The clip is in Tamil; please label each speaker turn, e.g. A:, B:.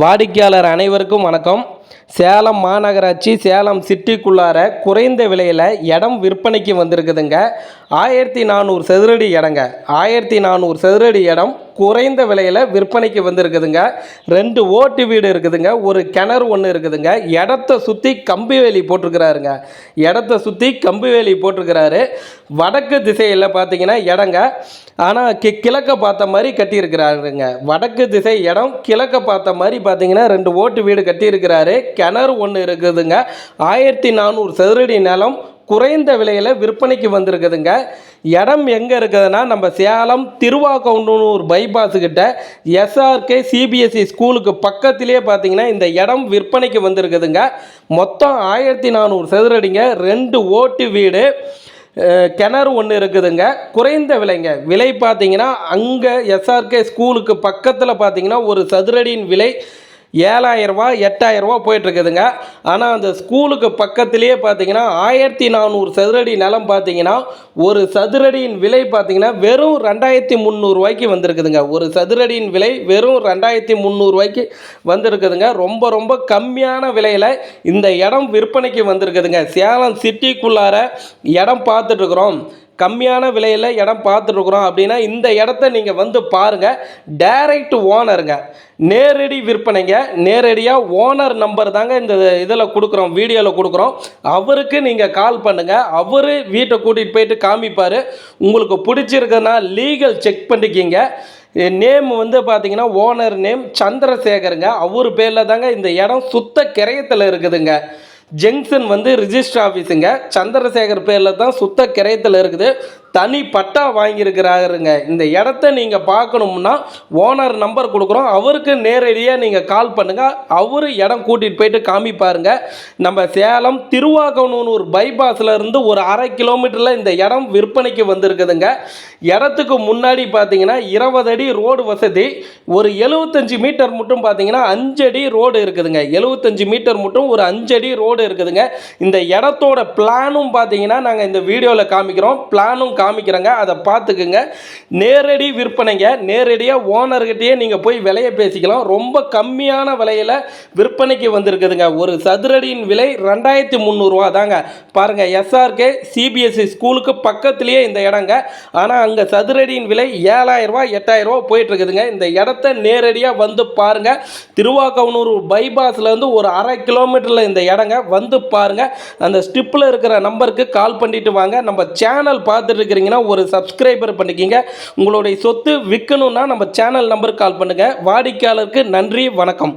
A: வாடிக்கையாளர் அனைவருக்கும் வணக்கம். சேலம் மாநகராட்சி சேலம் சிட்டிக்குள்ளார குறைந்த விலையில் இடம் விற்பனைக்கு வந்திருக்குதுங்க. ஆயிரத்தி நானூறு சதுரடி இடங்க. ஆயிரத்தி நானூறு சதுரடி இடம் குறைந்த விலையில் விற்பனைக்கு வந்திருக்குதுங்க. ரெண்டு ஓட்டு வீடு இருக்குதுங்க. ஒரு கிணறு ஒன்று இருக்குதுங்க. இடத்த சுற்றி கம்பி வேலி போட்டிருக்கிறாருங்க. இடத்த சுற்றி கம்பி வேலி போட்டிருக்கிறாரு. வடக்கு திசையில் பார்த்தீங்கன்னா இடங்க. ஆனால் கி கிழக்க பார்த்த மாதிரி கட்டியிருக்கிறாருங்க. வடக்கு திசை இடம் கிழக்க பார்த்த மாதிரி பார்த்தீங்கன்னா ரெண்டு ஓட்டு வீடு கட்டியிருக்கிறாரு. கிணறு ஒன்று இருக்குதுங்க. ஆயிரத்தி நானூறு சதுரடி நிலம் குறைந்த விலையில் விற்பனைக்கு வந்திருக்குதுங்க. இடம் எங்கே இருக்குதுன்னா நம்ம சேலம் திருவாக்கவுண்டனூர் பைபாஸுக்கிட்ட எஸ்ஆர்கே சிபிஎஸ்சி ஸ்கூலுக்கு பக்கத்திலே பார்த்தீங்கன்னா இந்த இடம் விற்பனைக்கு வந்திருக்குதுங்க. மொத்தம் ஆயிரத்தி நானூறு சதுரடிங்க. ரெண்டு ஓட்டு வீடு கிணறு ஒன்று இருக்குதுங்க. குறைந்த விலைங்க. விலை பார்த்தீங்கன்னா அங்கே எஸ்ஆர்கே ஸ்கூலுக்கு பக்கத்தில் பார்த்தீங்கன்னா ஒரு சதுரடியின் விலை ஏழாயிரரூபா எட்டாயிரரூபா போயிட்டுருக்குதுங்க. ஆனால் அந்த ஸ்கூலுக்கு பக்கத்துலேயே பார்த்தீங்கன்னா ஆயிரத்தி நானூறு சதுரடி நிலம் பார்த்தீங்கன்னா ஒரு சதுரடியின் விலை பார்த்தீங்கன்னா வெறும் ரெண்டாயிரத்தி முந்நூறுரூவாய்க்கு வந்திருக்குதுங்க. ஒரு சதுரடியின் விலை வெறும் ரெண்டாயிரத்தி முந்நூறுரூவாய்க்கு வந்திருக்குதுங்க. ரொம்ப ரொம்ப கம்மியான விலையில் இந்த இடம் விற்பனைக்கு வந்திருக்குதுங்க. சேலம் சிட்டிக்குள்ளார இடம் பார்த்துட்ருக்குறோம் கம்மியான விலையில் இடம் பார்த்துட்ருக்குறோம் அப்படின்னா இந்த இடத்த நீங்கள் வந்து பாருங்கள் டைரக்ட் ஓனருங்க நேரடி விற்பனைங்க. நேரடியாக ஓனர் நம்பர் தாங்க இந்த இதில் கொடுக்குறோம் வீடியோவில் கொடுக்குறோம். அவருக்கு நீங்கள் கால் பண்ணுங்கள் அவர் வீட்டை கூட்டிகிட்டு போயிட்டு காமிப்பார். உங்களுக்கு பிடிச்சிருக்குன்னா லீகல் செக் பண்ணிக்கிங்க. நேம் வந்து பார்த்தீங்கன்னா ஓனர் நேம் சந்திரசேகருங்க. அவர் பேரில் தாங்க இந்த இடம் சுத்த கிரயத்தில் இருக்குதுங்க. ஜங்ஷன் வந்து ரிஜிஸ்டர் ஆஃபீஸுங்க சந்திரசேகர் பேரில் தான் சுத்த கிரயத்தில் இருக்குது. தனி பட்டா வாங்கியிருக்கிறாருங்க. இந்த இடத்த நீங்கள் பார்க்கணும்னா ஓனர் நம்பர் கொடுக்குறோம். அவருக்கு நேரடியாக நீங்கள் கால் பண்ணுங்கள் அவர் இடம் கூட்டிகிட்டு போயிட்டு காமிப்பாருங்க. நம்ம சேலம் திருவாகனூர் பைபாஸில் இருந்து ஒரு அரை கிலோமீட்டரில் இந்த இடம் விற்பனைக்கு வந்திருக்குதுங்க. இடத்துக்கு முன்னாடி பார்த்தீங்கன்னா இருபது அடி ரோடு வசதி ஒரு எழுபத்தஞ்சு மீட்டர் மட்டும் பார்த்தீங்கன்னா அஞ்சு அடி ரோடு இருக்குதுங்க. எழுபத்தஞ்சு மீட்டர் மட்டும் ஒரு அஞ்சு அடி ரோடு இருக்குதுங்க. இந்த இடத்தோட பிளானும் பார்த்தீங்கன்னா நாங்கள் இந்த வீடியோவில் காமிக்கிறோம். பிளானும் காமிக்கிறோங்க. அதை பார்த்துக்குங்க. நேரடி விற்பனைங்க. நேரடியாக ஓனர்கிட்டயே நீங்கள் போய் விலையை பேசிக்கலாம். ரொம்ப கம்மியான விலையில் விற்பனைக்கு வந்திருக்குதுங்க. ஒரு சதுரடியின் விலை ரெண்டாயிரத்தி முந்நூறுரூவா தாங்க. பாருங்கள் எஸ்ஆர்கே சிபிஎஸ்சி ஸ்கூலுக்கு பக்கத்துலேயே இந்த இடங்க. ஆனால் அங்கே சதுரடியின் விலை ஏழாயிரரூவா எட்டாயிரரூவா போயிட்டுருக்குதுங்க. இந்த இடத்த நேரடியாக வந்து பாருங்கள் திருவாக்கவுனூர் பைபாஸ்லேருந்து ஒரு அரை கிலோமீட்டரில் இந்த இடங்க வந்து பாருங்கள் அந்த ஸ்டிப்பில் இருக்கிற நம்பருக்கு கால் பண்ணிட்டு வாங்க. நம்ம சேனல் பார்த்துட்டு இருக்கிறீங்கன்னா ஒரு சப்ஸ்கிரைபர் பண்ணிக்கிங்க. உங்களுடைய சொத்து விற்கணுன்னா நம்ம சேனல் நம்பருக்கு கால் பண்ணுங்கள் வாடிக்கையாளருக்கு நன்றி வணக்கம்.